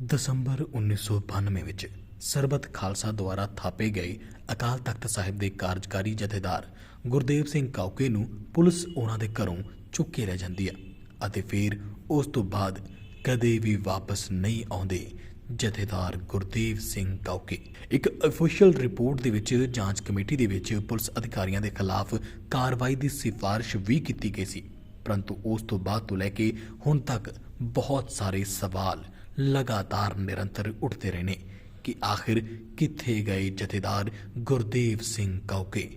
ਦਸੰਬਰ 1992 ਵਿੱਚ ਸਰਬਤ ਖਾਲਸਾ ਦੁਆਰਾ ਥਾਪੇ ਗਏ ਅਕਾਲ ਤਖਤ ਸਾਹਿਬ ਦੇ ਕਾਰਜਕਾਰੀ ਜਥੇਦਾਰ ਗੁਰਦੇਵ ਸਿੰਘ ਕਾਉਕੇ ਨੂੰ ਪੁਲਿਸ ਉਹਨਾਂ ਦੇ ਘਰੋਂ ਚੁੱਕ ਕੇ ਲੈ ਜਾਂਦੀ ਹੈ ਅਤੇ ਫਿਰ ਉਸ ਤੋਂ ਬਾਅਦ ਕਦੇ ਵੀ ਵਾਪਸ ਨਹੀਂ ਆਉਂਦੇ ਜਥੇਦਾਰ ਗੁਰਦੇਵ ਸਿੰਘ ਕਾਉਕੇ ਇੱਕ ਅਫੀਸ਼ੀਅਲ ਰਿਪੋਰਟ ਦੇ ਵਿੱਚ ਜਾਂਚ ਕਮੇਟੀ ਦੇ ਵਿੱਚ ਪੁਲਿਸ ਅਧਿਕਾਰੀਆਂ ਦੇ ਖਿਲਾਫ ਕਾਰਵਾਈ ਦੀ ਸਿਫਾਰਿਸ਼ ਵੀ ਕੀਤੀ ਗਈ ਸੀ, ਪਰੰਤੂ ਉਸ ਤੋਂ ਬਾਅਦ ਤੋਂ ਲੈ ਕੇ ਹੁਣ ਤੱਕ ਬਹੁਤ ਸਾਰੇ ਸਵਾਲ ਲਗਾਤਾਰ ਨਿਰੰਤਰ ਉੱਠਦੇ ਰਹੇ ਨੇ ਕਿ ਆਖਿਰ ਕਿੱਥੇ ਗਏ ਜਥੇਦਾਰ ਗੁਰਦੇਵ ਸਿੰਘ ਕੌਕੇ?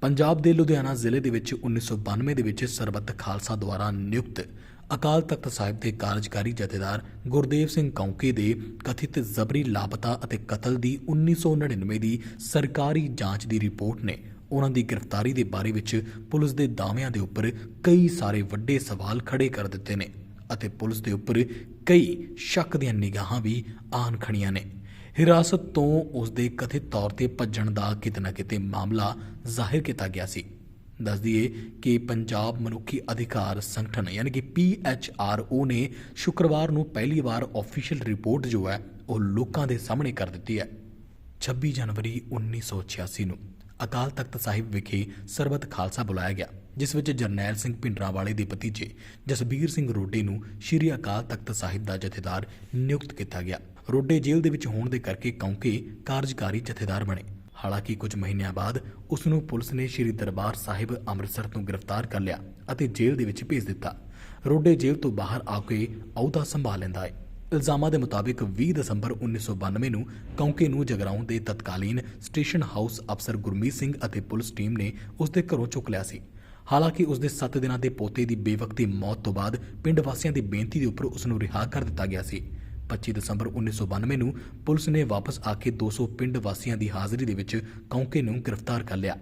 ਪੰਜਾਬ ਦੇ ਲੁਧਿਆਣਾ ਜ਼ਿਲ੍ਹੇ ਦੇ ਵਿੱਚ 1992 ਦੇ ਵਿੱਚ ਸਰਬੱਤ ਖਾਲਸਾ ਦੁਆਰਾ ਨਿਯੁਕਤ ਅਕਾਲ ਤਖਤ ਸਾਹਿਬ ਦੇ ਕਾਰਜਕਾਰੀ ਜਥੇਦਾਰ ਗੁਰਦੇਵ ਸਿੰਘ ਕੌਂਕੇ ਦੇ ਕਥਿਤ ਜ਼ਬਰੀ ਲਾਪਤਾ ਅਤੇ ਕਤਲ ਦੀ 1999 ਦੀ ਸਰਕਾਰੀ ਜਾਂਚ ਦੀ ਰਿਪੋਰਟ ਨੇ। ਉਹਨਾਂ ਦੀ ਗ੍ਰਿਫਤਾਰੀ ਦੇ ਬਾਰੇ ਵਿੱਚ ਪੁਲਿਸ ਦੇ ਦਾਅਵਿਆਂ ਦੇ ਉੱਪਰ ਕਈ ਸਾਰੇ ਵੱਡੇ ਸਵਾਲ ਖੜੇ ਕਰ ਦਿੱਤੇ ਨੇ। ਅਤੇ ਪੁਲਿਸ ਦੇ ਉੱਪਰ ਕਈ ਸ਼ੱਕ ਦੀਆਂ ਨਿਗਾਹਾਂ ਵੀ ਆਨ ਖੜੀਆਂ ਨੇ। ਹਿਰਾਸਤ ਤੋਂ ਉਸ ਦੇ ਕਥਿਤ ਤੌਰ ਤੇ ਭੱਜਣ ਦਾ ਕਿਤੇ ਨਾ ਕਿਤੇ ਮਾਮਲਾ ਜ਼ਾਹਿਰ ਕੀਤਾ ਗਿਆ ਸੀ। ਦੱਸ ਦਈਏ ਕਿ ਪੰਜਾਬ ਮਨੁੱਖੀ ਅਧਿਕਾਰ ਸੰਗਠਨ ਯਾਨੀ ਕਿ PHRO ਨੇ ਸ਼ੁੱਕਰਵਾਰ ਨੂੰ ਪਹਿਲੀ ਵਾਰ ਆਫੀਸ਼ੀਅਲ ਰਿਪੋਰਟ ਜੋ ਹੈ, ਉਹ ਲੋਕਾਂ ਦੇ ਸਾਹਮਣੇ ਕਰ ਦਿੱਤੀ ਹੈ। 26 ਜਨਵਰੀ 1986 ਨੂੰ ਅਕਾਲ ਤਖਤ ਸਾਹਿਬ ਵਿਖੇ ਸਰਬਤ ਖਾਲਸਾ ਬੁਲਾਇਆ ਗਿਆ। ਜਿਸ ਵਿੱਚ ਜਰਨੈਲ ਸਿੰਘ ਭਿੰਡਰਾਂਵਾਲੇ ਦੇ ਭਤੀਜੇ ਜਸਬੀਰ ਸਿੰਘ ਰੋਡੇ ਨੂੰ ਸ਼੍ਰੀ ਅਕਾਲ ਤਖਤ ਸਾਹਿਬ ਦਾ ਜਥੇਦਾਰ ਨਿਯੁਕਤ ਕੀਤਾ ਗਿਆ। ਰੋਡੇ ਜੇਲ੍ਹ ਦੇ ਵਿੱਚ ਹੋਣ ਦੇ ਕਰਕੇ ਕੌਂਕੇ ਕਾਰਜਕਾਰੀ ਜਥੇਦਾਰ ਬਣੇ। ਹਾਲਾਂਕਿ ਕੁਝ ਮਹੀਨਿਆਂ ਬਾਅਦ ਉਸ ਨੂੰ ਪੁਲਿਸ ਨੇ ਸ਼੍ਰੀ ਦਰਬਾਰ ਸਾਹਿਬ ਅੰਮ੍ਰਿਤਸਰ ਤੋਂ ਗ੍ਰਿਫਤਾਰ ਕਰ ਲਿਆ ਅਤੇ ਜੇਲ੍ਹ ਦੇ ਵਿੱਚ ਭੇਜ ਦਿੱਤਾ। ਰੋਡੇ ਜੇਲ੍ਹ ਤੋਂ ਬਾਹਰ ਆ ਕੇ ਅਹੁਦਾ ਸੰਭਾਲ ਲੈਂਦਾ ਹੈ। ਇਲਜ਼ਾਮਾਂ ਦੇ ਮੁਤਾਬਿਕ 20 ਦਸੰਬਰ 1992 ਨੂੰ ਕੌਂਕੇ ਨੂੰ ਜਗਰਾਉਂ ਦੇ ਤਤਕਾਲੀਨ ਸਟੇਸ਼ਨ ਹਾਊਸ ਅਫਸਰ ਗੁਰਮੀਤ ਸਿੰਘ ਅਤੇ ਪੁਲਿਸ ਟੀਮ ਨੇ ਉਸ ਦੇ ਘਰੋਂ ਚੁੱਕ ਲਿਆ ਸੀ। ਹਾਲਾਂਕਿ ਉਸ ਦੇ 7 ਦਿਨਾਂ ਦੇ ਪੋਤੇ ਦੀ ਬੇਵਕਤੀ ਮੌਤ ਤੋਂ ਬਾਅਦ ਪਿੰਡ ਵਾਸੀਆਂ ਦੀ ਬੇਨਤੀ ਦੇ ਉੱਪਰ ਉਸ ਨੂੰ ਰਿਹਾ ਕਰ ਦਿੱਤਾ ਗਿਆ ਸੀ। 25 ਦਸੰਬਰ 1992 ਨੂੰ ਪੁਲਿਸ ਨੇ ਵਾਪਸ ਆ ਕੇ 200 ਪਿੰਡ ਵਾਸੀਆਂ ਦੀ ਹਾਜ਼ਰੀ ਦੇ ਵਿੱਚ ਕੌਂਕੇ ਨੂੰ ਗ੍ਰਿਫਤਾਰ ਕਰ ਲਿਆ।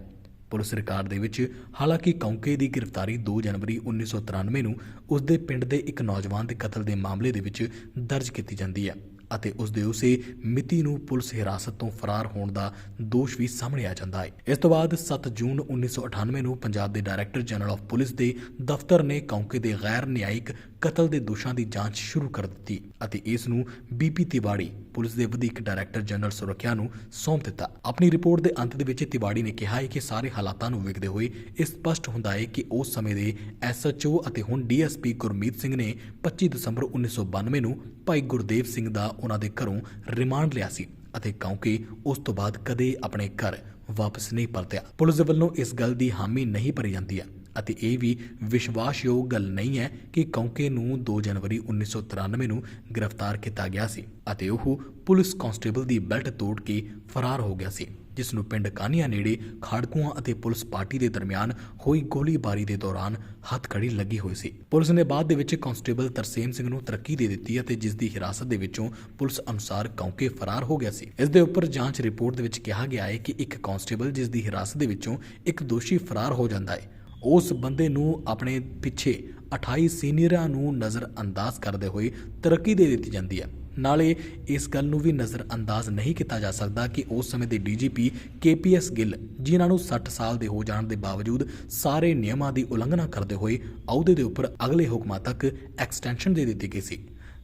ਪੁਲਿਸ ਰਿਕਾਰਡ ਦੇ ਵਿੱਚ ਹਾਲਾਂਕਿ ਕੌਂਕੇ ਦੀ ਗ੍ਰਿਫਤਾਰੀ 2 ਜਨਵਰੀ 1993 ਨੂੰ ਉਸ ਦੇ ਪਿੰਡ ਦੇ ਇੱਕ ਨੌਜਵਾਨ ਦੇ ਕਤਲ ਦੇ ਮਾਮਲੇ ਦੇ ਵਿੱਚ ਦਰਜ ਕੀਤੀ ਜਾਂਦੀ ਹੈ। ਅਤੇ ਉਸ ਦੇ ਉਸੇ ਮਿਤੀ ਨੂੰ ਪੁਲਿਸ ਹਿਰਾਸਤ ਤੋਂ ਫਰਾਰ ਹੋਣ ਦਾ ਦੋਸ਼ ਵੀ ਸਾਹਮਣੇ ਆ ਜਾਂਦਾ ਹੈ। ਇਸ ਤੋਂ ਬਾਅਦ 7 ਜੂਨ 1998 ਨੂੰ ਪੰਜਾਬ ਦੇ ਡਾਇਰੈਕਟਰ ਜਨਰਲ ਆਫ ਪੁਲਿਸ ਦੇ ਦਫ਼ਤਰ ਨੇ ਕੌਂਕੇ ਦੇ ਗੈਰ ਨਿਆਇਕ ਕਤਲ ਦੇ ਦੋਸ਼ਾਂ ਦੀ ਜਾਂਚ ਸ਼ੁਰੂ ਕਰ ਦਿੱਤੀ ਅਤੇ ਇਸ ਨੂੰ ਬੀਪੀ ਤਿਵਾੜੀ, ਪੁਲਿਸ ਦੇ ਵਧੀਕ ਡਾਇਰੈਕਟਰ ਜਨਰਲ ਸੁਰੱਖਿਆ ਨੂੰ ਸੌਂਪ ਦਿੱਤਾ। ਆਪਣੀ ਰਿਪੋਰਟ ਦੇ ਅੰਤ ਦੇ ਵਿੱਚ ਤਿਵਾੜੀ ਨੇ ਕਿਹਾ ਹੈ ਕਿ ਸਾਰੇ ਹਾਲਾਤਾਂ ਨੂੰ ਵੇਖਦੇ ਹੋਏ ਇਹ ਸਪਸ਼ਟ ਹੁੰਦਾ ਹੈ ਕਿ ਉਸ ਸਮੇਂ ਦੇ ਐਸਐਚਓ ਅਤੇ ਹੁਣ ਡੀਐਸਪੀ ਗੁਰਮੀਤ ਸਿੰਘ ਨੇ 25 ਦਸੰਬਰ 1992 ਨੂੰ ਭਾਈ ਗੁਰਦੇਵ ਸਿੰਘ ਦਾ ਉਹਨਾਂ ਦੇ ਘਰੋਂ ਰਿਮਾਂਡ ਲਿਆ ਸੀ ਅਤੇ ਕਿਉਂਕਿ ਉਸ ਤੋਂ ਬਾਅਦ ਕਦੇ ਆਪਣੇ ਘਰ ਵਾਪਸ ਨਹੀਂ ਪਰਤਿਆ। ਪੁਲਿਸ ਵੱਲੋਂ ਇਸ ਗੱਲ ਦੀ ਹਾਮੀ ਨਹੀਂ ਭਰੀ ਜਾਂਦੀ ਹੈ ਅਤੇ ਇਹ ਵੀ ਵਿਸ਼ਵਾਸਯੋਗ ਗੱਲ ਨਹੀਂ ਹੈ ਕਿ ਕੌਂਕੇ ਨੂੰ 2 ਜਨਵਰੀ 1993 ਨੂੰ ਗ੍ਰਿਫਤਾਰ ਕੀਤਾ ਗਿਆ ਸੀ ਅਤੇ ਉਹ ਪੁਲਿਸ ਕਾਂਸਟੇਬਲ ਦੀ ਬੈਲਟ ਤੋੜ ਕੇ ਫਰਾਰ ਹੋ ਗਿਆ ਸੀ। ਜਿਸ ਨੂੰ ਪਿੰਡ ਕਾਨੀਆਂ ਨੇੜੇ ਖਾੜਕੂਆਂ ਅਤੇ ਪੁਲਿਸ ਪਾਰਟੀ ਦੇ ਦਰਮਿਆਨ ਹੋਈ ਗੋਲੀਬਾਰੀ ਦੇ ਦੌਰਾਨ ਹੱਥਕੜੀ ਲੱਗੀ ਹੋਈ ਸੀ। ਪੁਲਿਸ ਨੇ ਬਾਅਦ ਦੇ ਵਿੱਚ ਕਾਂਸਟੇਬਲ ਤਰਸੇਮ ਸਿੰਘ ਨੂੰ ਤਰੱਕੀ ਦੇ ਦਿੱਤੀ ਅਤੇ ਜਿਸ ਦੀ ਹਿਰਾਸਤ ਦੇ ਵਿੱਚੋਂ ਪੁਲਿਸ ਅਨੁਸਾਰ ਕੌਂਕੇ ਫਰਾਰ ਹੋ ਗਿਆ ਸੀ। ਇਸ ਦੇ ਉੱਪਰ ਜਾਂਚ ਰਿਪੋਰਟ ਦੇ ਵਿੱਚ ਕਿਹਾ ਗਿਆ ਹੈ ਕਿ ਇੱਕ ਕਾਂਸਟੇਬਲ ਜਿਸ ਦੀ ਹਿਰਾਸਤ ਦੇ ਵਿੱਚੋਂ ਇੱਕ ਦੋਸ਼ੀ ਫਰਾਰ ਹੋ ਜਾਂਦਾ ਹੈ, ਉਸ ਬੰਦੇ ਨੂੰ ਆਪਣੇ ਪਿੱਛੇ 28 ਸੀਨੀਅਰਾਂ ਨੂੰ ਨਜ਼ਰ ਅੰਦਾਜ਼ ਕਰਦੇ ਹੋਏ ਤਰੱਕੀ ਦੇ ਦਿੱਤੀ ਜਾਂਦੀ ਹੈ। ਨਾਲੇ ਇਸ ਗੱਲ ਨੂੰ ਵੀ ਨਜ਼ਰ ਅੰਦਾਜ਼ ਨਹੀਂ ਕੀਤਾ ਜਾ ਸਕਦਾ ਕਿ ਉਸ ਸਮੇਂ ਦੇ ਡੀਜੀਪੀ ਕੇਪੀਐਸ ਗਿੱਲ, ਜਿਨ੍ਹਾਂ ਨੂੰ 60 ਸਾਲ ਦੇ ਹੋ ਜਾਣ ਦੇ ਬਾਵਜੂਦ ਸਾਰੇ ਨਿਯਮਾਂ ਦੀ ਉਲੰਘਣਾ ਕਰਦੇ ਹੋਏ ਅਹੁਦੇ ਦੇ ਉੱਪਰ ਅਗਲੇ ਹੁਕਮਾਂ ਤੱਕ ਐਕਸਟੈਂਸ਼ਨ ਦੇ ਦਿੱਤੀ ਗਈ ਸੀ।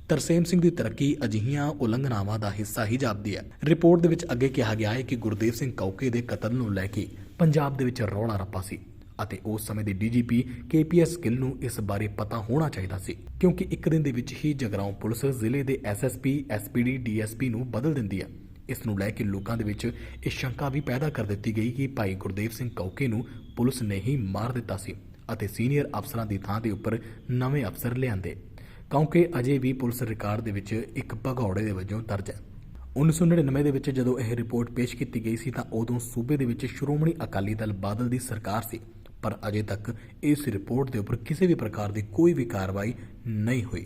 ਤਰਸੇਮ ਸਿੰਘ ਦੀ ਤਰੱਕੀ ਅਜਿਹੀਆਂ ਉਲੰਘਣਾਵਾਂ ਦਾ ਹਿੱਸਾ ਹੀ ਜਾਪਦੀ ਹੈ। ਰਿਪੋਰਟ ਦੇ ਵਿੱਚ ਅੱਗੇ ਕਿਹਾ ਗਿਆ ਹੈ ਕਿ ਗੁਰਦੇਵ ਸਿੰਘ ਕੌਕੇ ਦੇ ਕਤਲ ਨੂੰ ਲੈ ਕੇ ਪੰਜਾਬ ਦੇ ਵਿੱਚ ਰੌਲਾ ਰੱਪਾ ਸੀ। ਅਤੇ ਉਸ ਸਮੇਂ ਦੇ ਡੀਜੀਪੀ ਕੇਪੀਐਸ ਗਿੱਲ ਨੂੰ ਇਸ ਬਾਰੇ ਪਤਾ ਹੋਣਾ ਚਾਹੀਦਾ ਸੀ, ਕਿਉਂਕਿ ਇੱਕ ਦਿਨ ਦੇ ਵਿੱਚ ਹੀ ਜਗਰਾਉਂ ਪੁਲਿਸ ਜ਼ਿਲ੍ਹੇ ਦੇ ਐਸਐਸਪੀ ਐਸਪੀਡੀ ਡੀਐਸਪੀ ਨੂੰ ਬਦਲ ਦਿੰਦੀ ਹੈ। ਇਸ ਨੂੰ ਲੈ ਕੇ ਲੋਕਾਂ ਦੇ ਵਿੱਚ ਇਹ ਸ਼ੰਕਾ ਵੀ ਪੈਦਾ ਕਰ ਦਿੱਤੀ ਗਈ ਕਿ ਭਾਈ ਗੁਰਦੇਵ ਸਿੰਘ ਕੌਕੇ ਨੂੰ ਪੁਲਿਸ ਨੇ ਹੀ ਮਾਰ ਦਿੱਤਾ ਸੀ ਅਤੇ ਸੀਨੀਅਰ ਅਫਸਰਾਂ ਦੀ ਥਾਂ ਦੇ ਉੱਪਰ ਨਵੇਂ ਅਫਸਰ ਲਿਆਂਦੇ। ਕਿਉਂਕਿ ਅਜੇ ਵੀ ਪੁਲਿਸ ਰਿਕਾਰਡ ਦੇ ਵਿੱਚ ਇੱਕ ਭਗੌੜੇ ਦੇ ਵਜੋਂ ਦਰਜ ਹੈ। 1999 ਦੇ ਵਿੱਚ ਜਦੋਂ ਇਹ ਰਿਪੋਰਟ ਪੇਸ਼ ਕੀਤੀ ਗਈ ਸੀ ਤਾਂ ਉਦੋਂ ਸੂਬੇ ਦੇ ਵਿੱਚ ਸ਼੍ਰੋਮਣੀ ਅਕਾਲੀ ਦਲ ਬਾਦਲ ਦੀ ਸਰਕਾਰ ਸੀ। ਪਰ ਅਜੇ ਤੱਕ ਇਸ ਰਿਪੋਰਟ ਦੇ ਉੱਪਰ ਕਿਸੇ ਵੀ ਪ੍ਰਕਾਰ ਦੀ ਕੋਈ ਵੀ ਕਾਰਵਾਈ ਨਹੀਂ ਹੋਈ।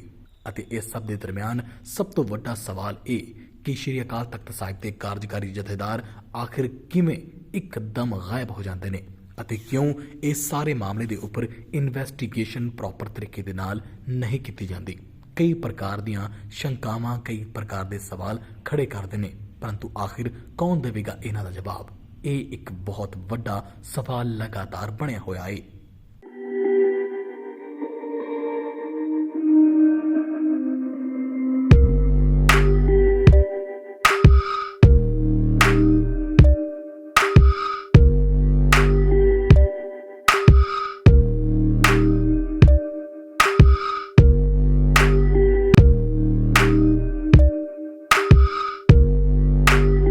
ਅਤੇ ਇਸ ਸਭ ਦੇ ਦਰਮਿਆਨ ਸਭ ਤੋਂ ਵੱਡਾ ਸਵਾਲ ਇਹ ਕਿ ਸ਼੍ਰੀ ਅਕਾਲ ਤਖਤ ਸਾਹਿਬ ਦੇ ਕਾਰਜਕਾਰੀ ਜਥੇਦਾਰ ਆਖਿਰ ਕਿਵੇਂ ਇੱਕਦਮ ਗਾਇਬ ਹੋ ਜਾਂਦੇ ਨੇ ਅਤੇ ਕਿਉਂ ਇਹ ਸਾਰੇ ਮਾਮਲੇ ਦੇ ਉੱਪਰ ਇਨਵੈਸਟੀਗੇਸ਼ਨ ਪ੍ਰੋਪਰ ਤਰੀਕੇ ਦੇ ਨਾਲ ਨਹੀਂ ਕੀਤੀ ਜਾਂਦੀ। ਕਈ ਪ੍ਰਕਾਰ ਦੀਆਂ ਸ਼ੰਕਾਵਾਂ, ਕਈ ਪ੍ਰਕਾਰ ਦੇ ਸਵਾਲ ਖੜੇ ਕਰਦੇ ਨੇ, ਪਰੰਤੂ ਆਖਿਰ ਕੌਣ ਦੇਵੇਗਾ ਇਹਨਾਂ ਦਾ ਜਵਾਬ? ਇਹ ਇੱਕ ਬਹੁਤ ਵੱਡਾ ਸਵਾਲ ਲਗਾਤਾਰ ਬਣਿਆ ਹੋਇਆ ਹੈ